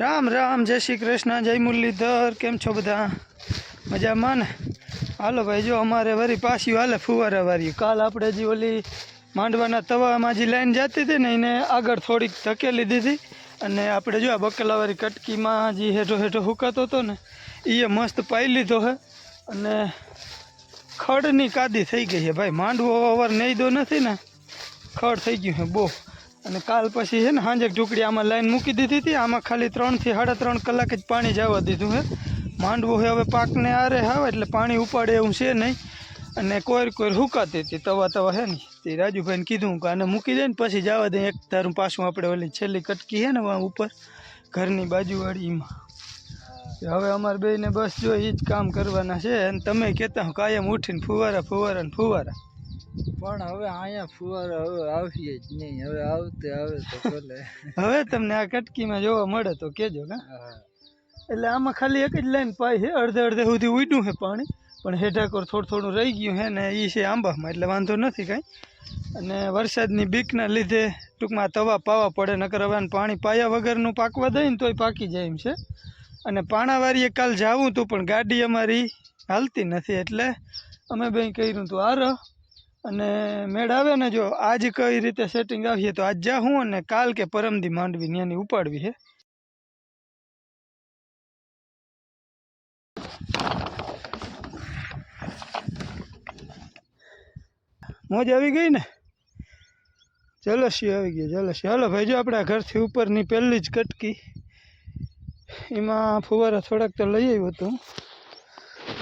રામ રામ, જય શ્રી કૃષ્ણ, જય મુરલીધર, કેમ છો બધા? મજામાં ને? હાલો ભાઈ, જો અમારે વરી પાછી હાલે ફુવારા વારી. કાલ આપણે જે ઓલી માંડવાના તવામાં જે લાઈન જતી હતી ને એને આગળ થોડીક ધકેલી દીધી. અને આપણે જો આ બકલાવાળી કટકીમાં જે હેઠો હેઠો હુકાતો હતો ને એ મસ્ત પાઈ લીધો હે. અને ખડની કાદી થઈ ગઈ છે ભાઈ. માંડવો અવાર નહીં દો નથી ને, ખડ થઈ ગયું છે બહુ. અને કાલ પછી છે ને સાંજે ઢુકડી આમાં લાઈન મૂકી દીધી હતી. આમાં ખાલી ત્રણથી સાડા ત્રણ કલાક જ પાણી જવા દીધું છે. માંડવું હવે પાકને આરે આવે એટલે પાણી ઉપાડે એવું છે નહીં. અને કોઈર કોઈર હુકાતી હતી, તવા તવા છે ને. તે રાજુભાઈને કીધું કે આને મૂકી દે ને પછી જવા દે. એક તારું પાછું આપણે ઓલી છેલ્લી કટકી છે ને ઉપર, ઘરની બાજુવાળી એમાં હવે અમારે બેને બસ જો એ જ કામ કરવાના છે. અને તમે કહેતા હો કાયમ ઉઠીને ફુવારા ફુવારા ને ફુવારા. પણ હવે અહીંયા ફુવારો હવે આવીએ જ નહીં. હવે આવતે આવે તો ભલે. હવે તમને આ કટકીમાં જોવા મળે તો કેજો ને. એટલે આમાં ખાલી એક જ લાઈન પાય છે અડધે અડધે સુધી ઉડ્યું છે પાણી. પણ હેઠાકોર થોડું થોડું રહી ગયું છે ને એ છે આંબામાં એટલે વાંધો નથી કાંઈ. અને વરસાદની બીકના લીધે ટૂંકમાં તવા પાવા પડે નકર હવે પાણી પાયા વગરનું પાકવા દઈએ ને તોય પાકી જાય એમ છે. અને પાણાવારીએ કાલ જાવું હતું પણ ગાડી અમારી હાલતી નથી એટલે અમે બે કર્યું હતું આર અને મેળ આવે ને જો, આજ કઈ રીતે સેટિંગ આવીએ તો આજ જાઉં અને કાલ કે પરમદી માંડવી ત્યાંની ઉપાડવી છે મોજ આવી ગઈ ને? જલસી આવી ગઈ, જલસી. હાલો ભાઈ, જો આપણા ઘરથી ઉપરની પહેલી જ કટકી, એમાં ફુવારા થોડાક તો લઈ આવ્યો હતું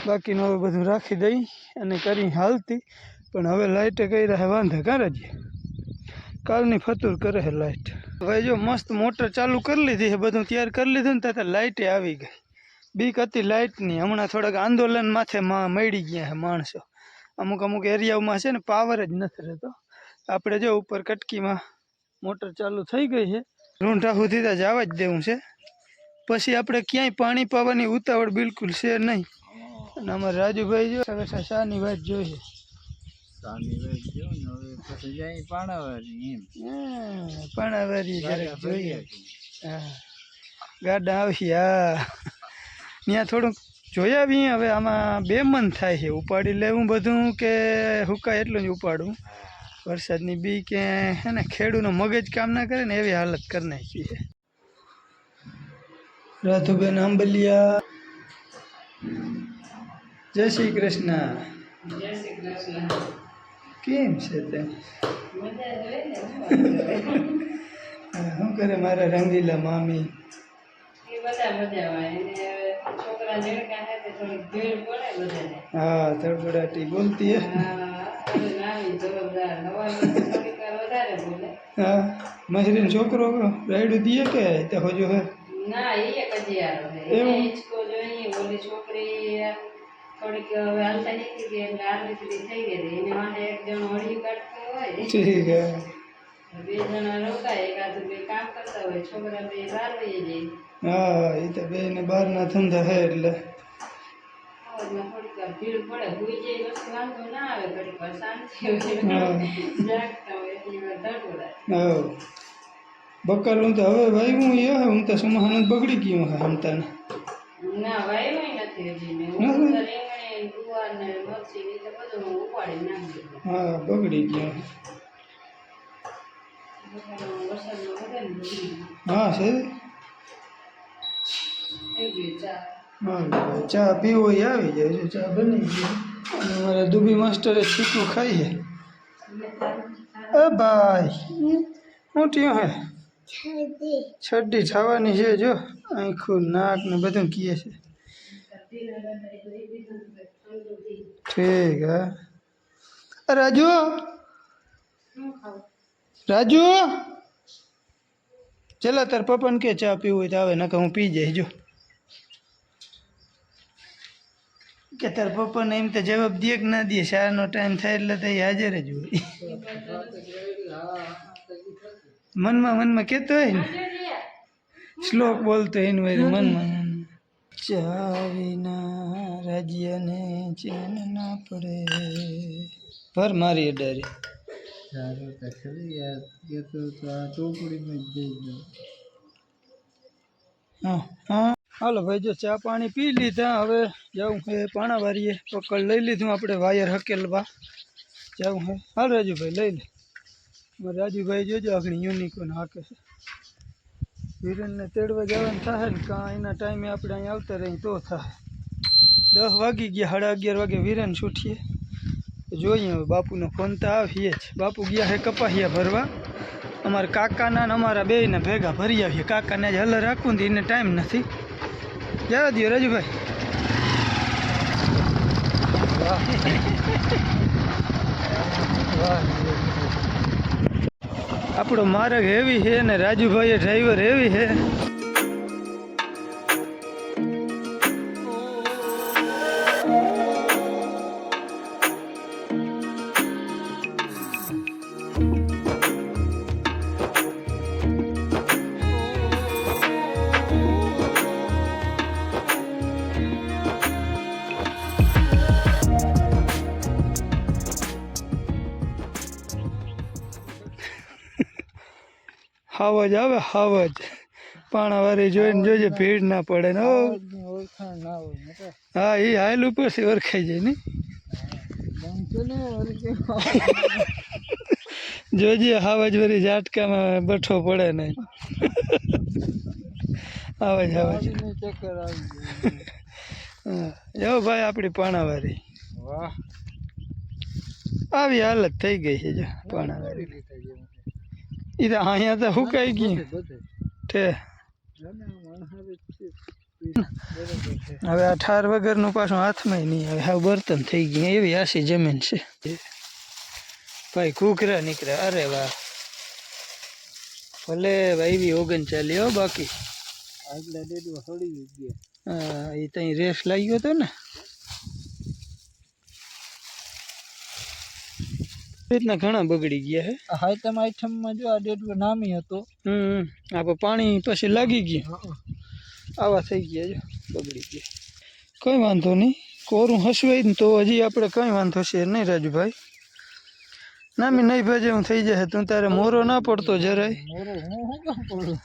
બાકીનું હવે બધું રાખી દઈ અને કરી હાલતી. પણ હવે લાઇટે કઈ વાંધા વાંધે કારજી કાલની ફતુર કરે છે લાઇટ ભાઈ જો મસ્ત મોટર ચાલુ કરી લીધી છે બધું તૈયાર કરી લીધું ને ત્યાં લાઇટે આવી ગઈ. બીક હતી લાઇટની હમણાં થોડાક આંદોલન માથે મળી ગયા છે માણસો. અમુક અમુક એરિયાઓમાં છે ને પાવર જ નથી રહેતો. આપણે જો ઉપર કટકીમાં મોટર ચાલુ થઈ ગઈ છે રૂંઢા સુધી તો જવા જ દેવું છે. પછી આપણે ક્યાંય પાણી પાવાની ઉતાવળ બિલકુલ છે નહીં. અને અમારે રાજુભાઈ જો હવે શાની વાત જોઈએ ને હવે પછી જાય એમ. જરાક ગાડા જોઈએ. હા ગાડા આવી હા. ત્યાં થોડુંક જોયા બી હવે આમાં બે મન થાય છે. ઉપાડી લેવું બધું કે હુકાય એટલું જ ઉપાડું. વરસાદની બી કે હે ને ખેડૂતનો મગજ કામ ના કરે ને એવી હાલત કરી નાખી છે. રાધુબેન આંબલિયા. જય શ્રી કૃષ્ણ. કેમ છે તે? હા, શું કરે મારા રંગીલા મામી? હા તડબડાટી બોલતી હે. હા મજરીનો છોકરો રાયડું દીએ કે તે હોજો હે? ના એ કજિયારો છે એવું? એને હિંચકો જોઈ ઓલી છોકરી થોડીક હવે હાલતા નીકળી ગઈ એટલે આરતી થઈ ગઈ એને માટે એક જણો હળી કાઢતો હોય. બે જણા રોકાય એકાદું બે કામ કરતા હોય છોકરા બે બહાર વહી જાય. હા એ તો બે ને બહારના ધંધા હે એટલે. ભીડ પડે ભૂઈ જાય પછી વાંધો ના આવે ઘડીક વાર શાંતિ જાગતા હોય એટલી વાર ધડપડાય હા. તો હવે ભાઈ હું એ હું તો સુમાહાનું જ બગડી ગયું હે હમતાને. ના વાયવાય નથી હજી મેં. હું હું હા બગડી ગયું. હા છે? ચા. હા ચા પીવો એ આવી જાય છે ચા બની ગઈ. અને અમારા દુબી માસ્ટરે ચીકુ ખાઈએ અ ભાઈ શું થયું હે? છડ્ડી થવાની છે જો. આખું નાક ને બધું કીએ છે. ઠીક હે અ રાજુ રાજુ ચલા તાર પપ્પાને કે ચા પીવું હોય તો આવે નકર હું પી જઈશ જો કે તાર પપ્પાને એમ તો જવાબ દે કે ના દે શાળાનો ટાઈમ થાય એટલે તો એ હાજર જ હોય મનમાં મનમાં કહેતો હોય ને શ્લોક બોલતો હોય ને વળી મનમાં મનમાં. ચા વિના રાજ્યને ચેન ના પડે. ભર મારી અડારી સારું તો યાર એ તો ટોપડીમાં જઈ ગયો. હા હા. હાલો ભાઈ જો ચા પાણી પી લીધા હવે જાઉં હે પાણા વારીએ. પકડ લઈ લીધું આપણે વાયર હકેલવા. જાઉં હે. હાલ રાજુભાઈ લઈ લે. રાજુભાઈ જોજો આગળ યુનિકોન હાકે છે. વિરેનને તેડવા જવાનું થાય ને કાં એના ટાઈમે આપણે અહીં આવતા રહીએ તો થાય દસ વાગી ગયા, સાડા અગિયાર વાગે વિરેન છૂટીએ જોઈએ હવે બાપુનો ફોન તો આવીએ જ. બાપુ ગયા હે કપાહિયા ભરવા. અમારા કાકાના ને અમારા બેયને ભેગા ભરી આવીએ. કાકાને જ હલર રાખવું ને એને ટાઈમ નથી. જવા દો રાજુભાઈ વાહ વાહ આપણો માર્ગ હેવી છે ને રાજુભાઈ ડ્રાઈવર હેવી છે. હાવજ આવે હાવજ. પાણાવાળી જોઈને જોજે ભીડ ના પડે ને ના હા એ હાલ ઉપરથી ઓળખાઈ જાય ને. ને જોજે હાવજ વરી ઝાટકામાં બઠો પડે નહીં આવાજ આવાજ આવીને ચક્કર આવી જાય હા જો ભાઈ આપણી પાણાવારી. વાહ. આવી હાલત થઈ ગઈ છે જો પાણાવારી એ તો અહીંયા તો જ છે બરોબર છે. હવે આ ઠાર વગરનું પાછું હાથમાં નહીં આવે. હવે બર્તન થઈ ગયું. એવી આસી જમીન છે. ભાઈ કુકરા નીકળ્યા. અરે વાહ. ભલે ભાઈ એવી ઓગણચાલી હો બાકી. આગલા ડેડમાં હળી ગયા. હા એ ત્યાં રેસ લાગ્યો હતો ને? રીતના ઘણા બગડી ગયા હે. હાઈતમ આઈટમમાં જો આ ડેડવો નામી હતો. હમ આપણે પાણી પછી લાગી ગયું. આવા થઈ ગયા જો બગડી ગયા. કંઈ વાંધો નહીં કોરું હસવાય ને તો હજી આપણે કંઈ વાંધો છે નહીં રાજુભાઈ. નામી નહીં ભાજે હું થઈ જશે તું તારે મોરો ના પડતો જરાય.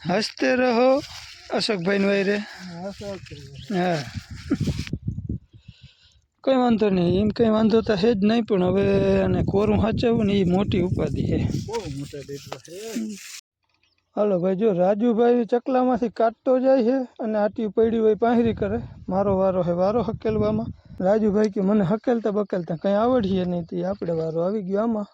હસતે રહો અશોકભાઈ વાયરે. અસર હા. કંઈ વાંધો નહીં એમ કંઈ વાંધો તો છે જ નહીં પણ હવે અને કોરું સાચવવું ને એ મોટી ઉપાધિ છે. બહુ મોટા છે. હાલો ભાઈ જો રાજુભાઈ ચકલામાંથી કાઢતો જાય છે અને આટી પડી હોય પાંહરી કરે મારો વારો હે વારો હકેલવામાં. રાજુભાઈ કે મને હકેલતા બકેલતા કંઈ આવડીએ નહીં તે આપણે વારો આવી ગયો આમાં.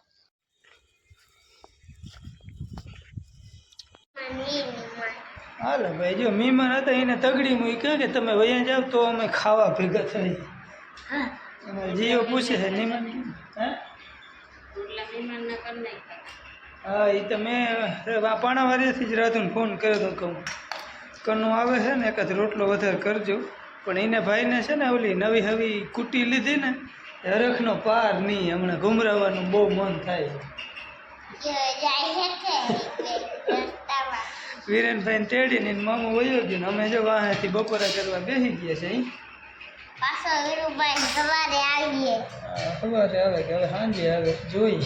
હાલો ભાઈ જો મહેમાન હતા એને તગડી મૂકી કે તમે વયા જાવ તો અમે ખાવા ભેગા થઈ જીઓ પૂછે છે નિમન હે? એ તો મેં પાણાવાડીથી જ રાધુને ફોન કર્યો તો કહું. કનું આવે છે ને એકાદ રોટલો વધારે કરજો. પણ એને ભાઈને છે ને ઓલી નવી હવી કુટી લીધી ને હરખનો પાર નહીં હમણાં ઘુમરાવવાનું બહુ મન થાય વિરેનભાઈને તેડીને એનું મામું વયો ગયો અમે જો વાહેથી બપોરા કરવા બેસી ગયા છે અહીં. પાછો વીરુભાઈ સવારે આવીએ. સવારે આવે કે હવે સાંજે આવે જોઈ.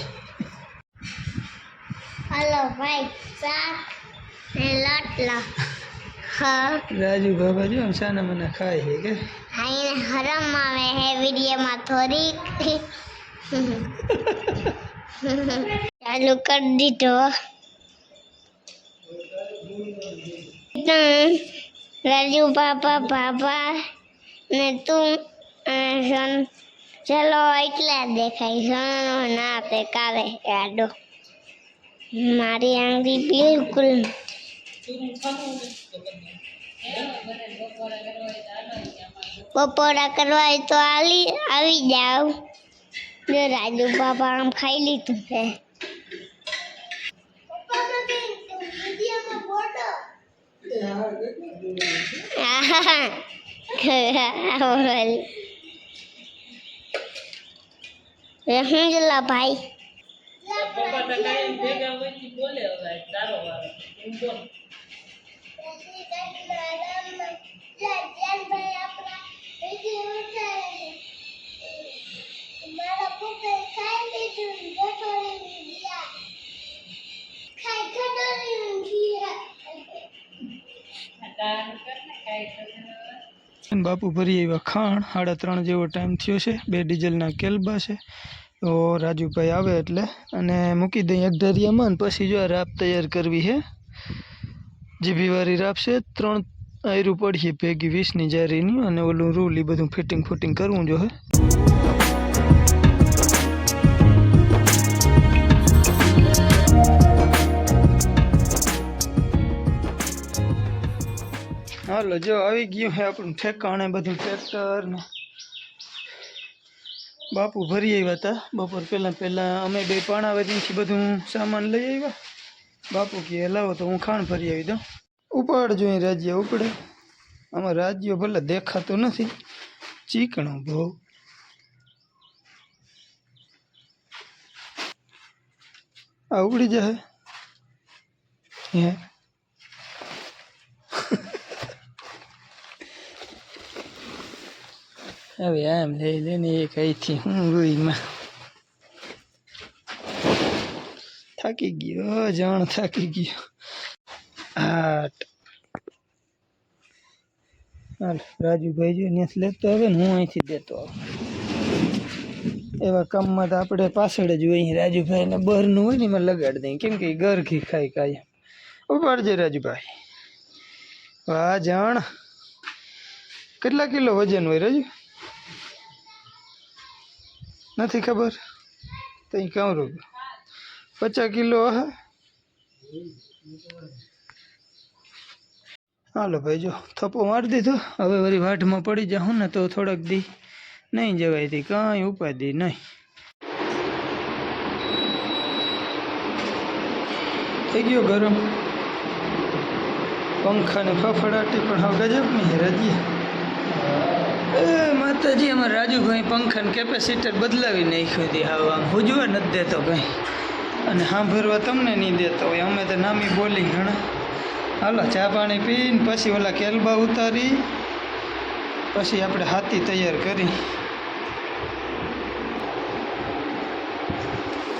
હલો ભાઈ શાક ને લોટલો રાજુ બાબા જો આમ સાના મને ખાય છે કે? આઈને હરમ આવે હે વિડીયોમાં થોડીક. ચાલુ કરી દીધો. રાજુ પાપા પાપા ને તું સન ચલો એટલા જ દેખાય. સનો ના તે કાવે આડો મારી આંગળી બિલકુલ બપોરા કરવા હોય તો આલી આવી જાવ. જો રાજુ બાપા આમ ખાઈ લીધું છે. રહમદુલ્લા ભાઈ મારા પપ્પાએ ખાઈ લીધું બાપુ ભરી આવ્યા ખાણ. સાડા ત્રણ જેવો ટાઈમ થયો છે. બે ડીઝલના કેલબા છે. તો રાજુભાઈ આવે એટલે અને મૂકી દઈએ એક ધરિયામાં અને પછી જો રાપ તૈયાર કરવી છે જીભીવાળી રાપ છે, ત્રણ આયરું પડીએ ભેગી વીસની જારીની અને ઓલું રૂલ બધું ફિટિંગ ફૂટિંગ કરવું જો હે. હાલો, જો આવી ગયું હે આપણું ઠેકાણે બધું ટ્રેક્ટર ને. બાપુ ભરી આવ્યા હતા બપોર પહેલાં પહેલાં અમે બે પાણાવેદીથી બધું સામાન લઈ આવ્યા. બાપુ કે, લાવો તો હું ખાણ ભરી આવી દઉં. ઉપાડજો જોઈએ રાજ્ય ઉપડે. આમાં રાજ્યો ભલે દેખાતું નથી. ચીકણો બહુ. આ ઉપડી જાય હે. હવે આમ લઈ લઈને એક અહીંથી હું થાકી ગયો જાણ થાકી ગયો આઠ હાલ રાજુભાઈ જો ત્યાંથી લેતો આવે ને હું અહીંથી દેતો આવું. એવા કામમાં તો આપણે પાછળ જ હોય રાજુભાઈને બહારનું હોય ને એમાં લગાડી દઈએ. કેમ કે ઘર ઘી ખાઈ કાયમ ઉપાડજે રાજુભાઈ વાહ, જાણ. કેટલા કિલો વજન હોય રાજુ નથી ખબર? તઈ કાં રૂપ પચાસ કિલો હે? હાલો ભાઈ, જો થપ્પો મારી દીધો. હવે વળી વાઢમાં પડી જાઉં ને તો થોડાક દી નહીં જવાય તી, કાંઈ ઉપાધિ નહીં. થઈ ગયો ગરમ. પંખા ને ફફડાટી, પણ હવે ગજબની હે રજી એ માતાજી, અમારા રાજુભાઈ પંખાનું કેપેસિટર બદલાવી નાખ્યું હતી હવે આમ હુજવા નથી દેતો કંઈ. અને સાંભળવા તમને નહીં દેતો હોય. અમે તો નામી બોલી ઘણા. હાલો, ચા પાણી પીને પછી ઓલા કેલબા ઉતારી. પછી આપણે હાથી તૈયાર કરી.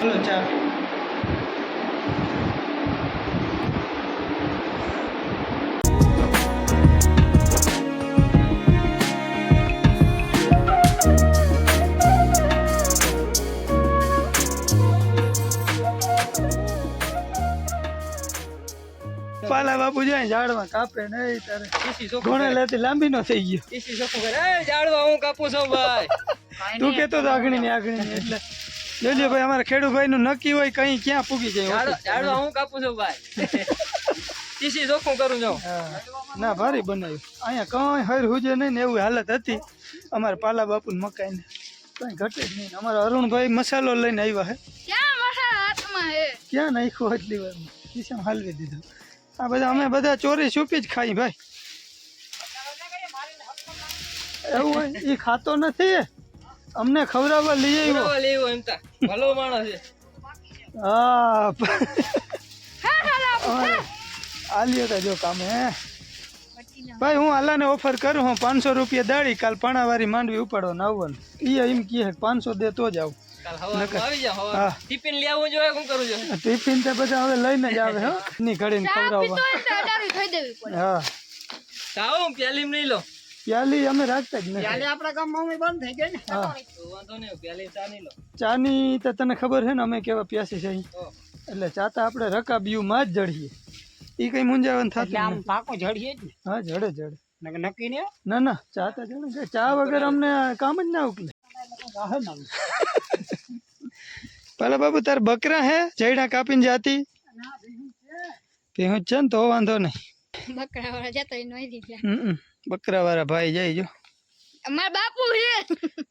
હાલો, ચા. પાલા બાપુ જાય ઝાડમાં કાપે નહીં તારે. ઘોડે લેતી લાંબી નો થઈ ગયો. હું કાપું છું ભાઈ. તું કેતો તો આગણી ની આગણી ની એટલે જોજો ભાઈ અમારા ખેડૂભાઈ નું નક્કી હોય કઈ ક્યાં પૂગી જાય ઝાડવા હું કાપું છું ભાઈ. ટીસી ચોખ્ખું કરું છું. હા. ના ભારી બનાવ્યું. અહીંયા કઈ હર હુજે નહીં ને એવી હાલત હતી. અમારા પાલા બાપુ મકાઈ ને કઈ ઘટે જ નહીં. અમારા અરુણભાઈ મસાલો લઈને આવ્યા હે. ક્યાં મસાલા હાથમાં હે? ક્યાં નાખ્યો એટલી વાર ખિસ્સામાં હાલવી દીધો? આ બધા અમે બધા ચોરી છુપી જ ખાઈ ભાઈ. એવું હોય એ ખાતો નથી. અમને ખવડાવવા લઈ આવ્યો. એમ તા. ભલો માણસ છે. હા આલ્યો તા જો કામ હે. ભાઈ હું આલાને ઓફર કરું હું પાંચસો રૂપિયા દાડી કાલ પાણાવાળી માંડવી ઉપાડવા આવવાનું એ એમ કહે પાંચસો દે તો જ આવું. કાલ હવા આવી જાવ હા. હવા ટિફિન લઈ જોઈએ શું કરવું જોઈએ ટિફિન તો બધા હવે લઈને જ આવે હો. ની ઘડીને ખવડાવવા. થઈ દેવી પડે. હા. તાવ હું પ્યાલી નહીં લો. પ્યાલી અમે રાખતા જ નથી. આપણા ગામમાં બંધ થઈ ગઈ ને. હા. વાંધો નહીં પ્યાલી ચા નહીં લો. ચાની તો તને ખબર છે ને અમે કેવા પ્યાસી છે. તો એટલે ચાતા આપણે રકાબીયુંમાં જ જડીએ. એ કઈ મુંજાવન થતું આમ પાકો જડીએ જ હા જડે જડે. ને નક્કી ને ના ના ચા તો જડે. ચા વગર અમને કામ જ ના ઉકલે. પેલા બાબુ તાર બકરા હે? જયડા કાપીને જાતી. ભેહું જ છે ને તો વાંધો નહીં. બકરા વાળા જતો ઈ નોઈ દીધા હમ બકરા વાળા ભાઈ જાય જો. અમાર બાપુ છે.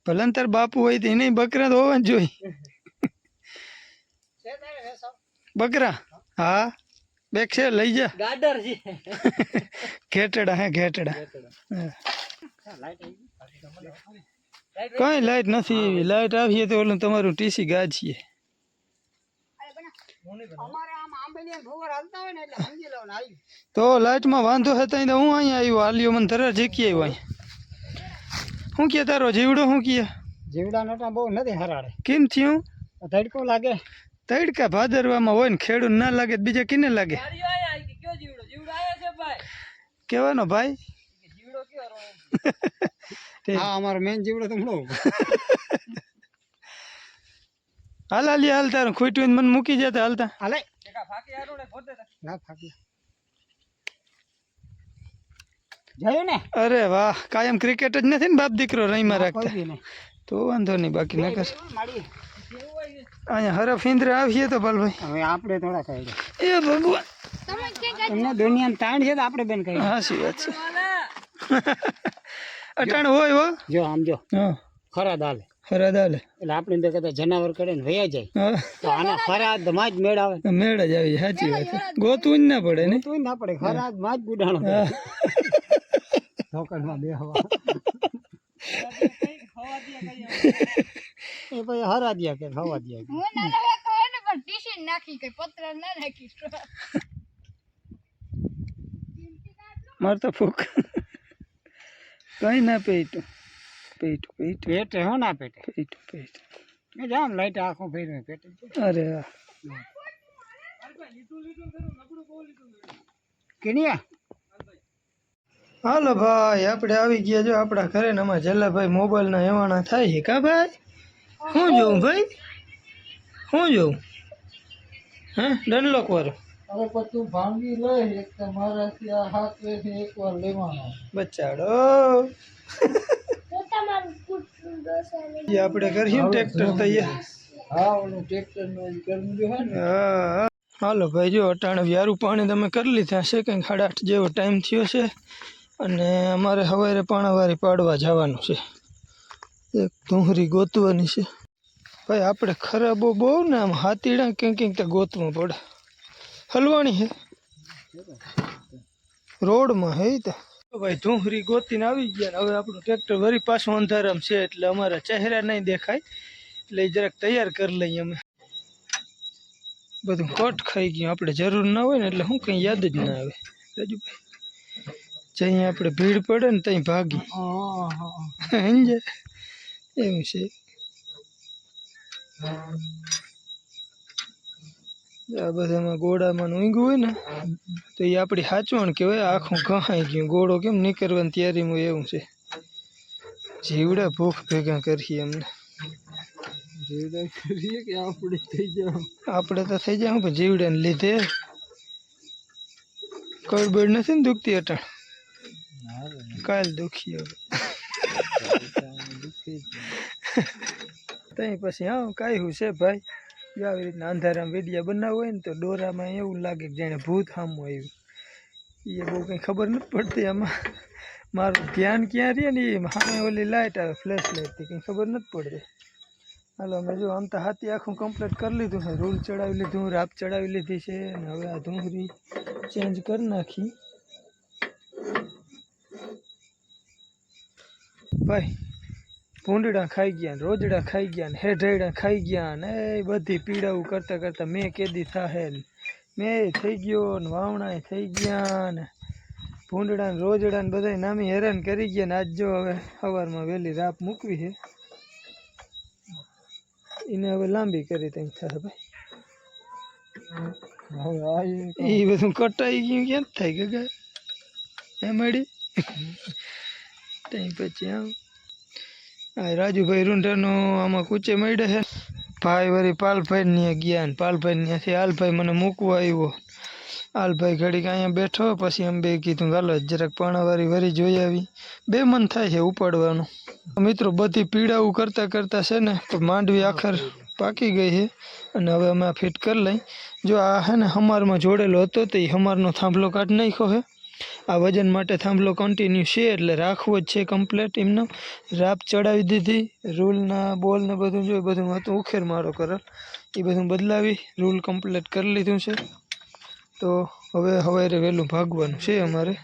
ભલે ને તાર બાપુ હોય તો નહીં બકરા તો હોવા જ જોઈ બકરા હા બે છે લઈ જા. ગાડર છે. ઘેટડા હે ઘેટડા. કઈ લાઈટ નથી એવી? લાઈટ આવીએ તો ઓલું તમારું ટીસી ગાજીએ. તો લાઇટમાં વાંધો હતો તો હું અહીંયા આવ્યો હાલ્યો મને તરત જીકી આવ્યો અહીંયા. શું કે તારો જીવડો શું કે? જીવડા નટા બહુ નથી હરાડે કેમ થયું? તડકો લાગે. તડકા ભાદરવામાં હોય ને ખેડૂત ના લાગે તો બીજા કિને લાગે? કેવાનો ભાઈ? હા અમારો મેન જીવડો તો મળો હાલ હાલી હાલતા તારું ખોટું મને મૂકી જતા હાલતા. હાલે. ના ફાકી. જયું ને? અરે વાહ કાયમ ક્રિકેટ જ નથી ને બાપ દીકરો રહીમાં રાખતા. તો વાંધો નહીં બાકી ના કર અહીંયા હરફ ઇન્દ્ર આવીએ તો ભાઈ. હવે આપણે થોડા ખાઈ એ ભગવાન. તમને દુનિયામાં તાણ છે તો આપણે બેન કહી હાસી વાત છે. અટાણ હોય હો. જો આમ જો. હા. ખરા દાલે. ફરાદ એટલે આપણી બે કદાચ જનાવર કરે ને વયા જાય તો આના ખરાદમાં જ મેળ આવે. મેળ જ આવી સાચી વાત છે. ગોતું જ ના પડે ને. તો ના પડે ખરાદમાં જ ગુડાણો ઢોકળમાં બે હવા. એ પછી હરા દિયા કે. હવા દિયા કે મારે તો ફૂક. કઈ ના પેટું પેટું પેટું પેટે હો ના પેટે પેટું પેટું એ જામ લાઈટ આખો ફેરવે પેટે અરે વાહ કિનિયા હાલો ભાઈ આપણે આવી ગયા જો આપણા ઘરે ને અમારા જલ્લાભાઈ મોબાઈલના એવાના થાય છે કા ભાઈ? શું જોઉં ભાઈ? શું જોઉં? હે ડનલોક વાળો? હવે પછી ભાંગી લઈ એક તમારાથી આ હાથ વેઠે એક વાર લેવાનો. બચાડો. એ આપણે કરીએ ટ્રેક્ટર તૈયાર? હા ઓલું ટ્રેક્ટરનું કરવું જો હા હાલો ભાઈ જો અટાણે વ્યારું પાણી તમે કરી લીધા છે કંઈક સાડા આઠ જેવો ટાઈમ થયો છે અને અમારે સવારે પાણાવારી પાડવા જવાનું છે. એક ધુંહરી ગોતવાની છે. ભાઈ આપણે ખરાબો બહુ ને આમ હાથીડા કંઈક કંઈક તો ગોતવું પડે. હલવાણી છે રોડમાં હે તો? ભાઈ ધુંહરી ગોતીને આવી ગયા હવે આપણું ટ્રેક્ટર વરી પાછું અંધારામ છે એટલે અમારા ચહેરા નહીં દેખાય. એટલે જરાક તૈયાર કરી લઈએ અમે. બધું કોટ ખાઈ ગયું. આપણે જરૂર ના હોય ને એટલે શું કંઈ યાદ જ ના આવે. રાજુભાઈ જ્યાં આપણે ભીડ પડે ને ત્યાં ભાગી. હા હા સમજે એવું છે. આ બધામાં ગોળામાં ઊંઘું હોય ને તો એ આપણી સાચવણ કહેવાય આખું ઘહાઈ ગયું. ગોળો કેમ નીકળવાની તૈયારીમાં એવું છે. જીવડા ભૂખ ભેગા કરીએ અમને જીવડા કરીએ કે આપણે થઈ જાવ આપણે તો થઈ જાય પણ જીવડાને લીધે કડબડ નથી ને દુખતી અટાણ. કાલ દુખી હવે. તઈ પછી હા કાંઈ છે ભાઈ. જો આવી રીતના અંધારામાં વિડીયા બનાવ હોય ને તો દોરામાં એવું લાગે કે જાણે ભૂત સામું આવ્યું. એ બહુ કંઈ ખબર નથી પડતી આમાં. મારું ધ્યાન ક્યાં રહે ને એ સામે ઓલી લાઇટ આવે ફ્લેશ લાઇટથી કંઈ ખબર નથી પડતી. હાલો, અમે જો આમ તો હાથી આખું કમ્પ્લીટ કરી લીધું છે. રૂલ ચડાવી લીધું, રાપ ચડાવી લીધી છે અને હવે આ ધૂંગરી ચેન્જ કરી નાખી. ભાઈ ભૂંડડા ખાઈ ગયા ને રોજડા ખાઈ ગયા ને હેઢેડા ખાઈ ગયા ને એ બધી પીડાવું કરતાં કરતાં મેં કેદી થાહે ને મેં થઈ ગયો ને વાવણાએ થઈ ગયા ને ભૂંડડા ને રોજડા ને બધા નામી હેરાન કરી ગયા ને આજ જો હવે સવારમાં વહેલી રાપ મૂકવી છે. એને હવે લાંબી કરી તેમ થાય ભાઈ. એ બધું કટાઈ ગયું કેમ થાય કે એ મળી ત્યાં પછી આમ રાજુભાઈ રૂંઢાનો આમાં કૂચે મળ્યા છે. ભાઈ વળી પાલભાઈ ને ગયા ને પાલભાઈ ત્યાંથી હાલભાઈ મને મૂકવા આવ્યો. હાલભાઈ ઘડીક અહીંયા બેઠો, પછી એમ બે કીધું ગાલો જરાક પાણાવાળી વરી જોઈ આવી. બે મન થાય છે ઉપાડવાનું. મિત્રો બધી પીડાવું કરતાં કરતાં છે ને, તો માંડવી આખર પાકી ગઈ છે. અને હવે અમે ફિટ કરી લઈ. જો આ છે ને, હમારમાં જોડેલો હતો તો એ હમારનો થાંભલો કાઢ નાખ્યો છે. આ વજન માટે થાંભલો કન્ટિન્યુ છે એટલે રાખવો જ છે કમ્પ્લેટ એમનો. રાપ ચડાવી દીધી રૂલના બોલને બધું જો એ બધું હતું, ઉખેર મારો કરલ. એ બધું બદલાવી રૂલ કમ્પ્લેટ કરી લીધું છે. તો હવે સવારે વહેલું ભાગવાનું છે અમારે.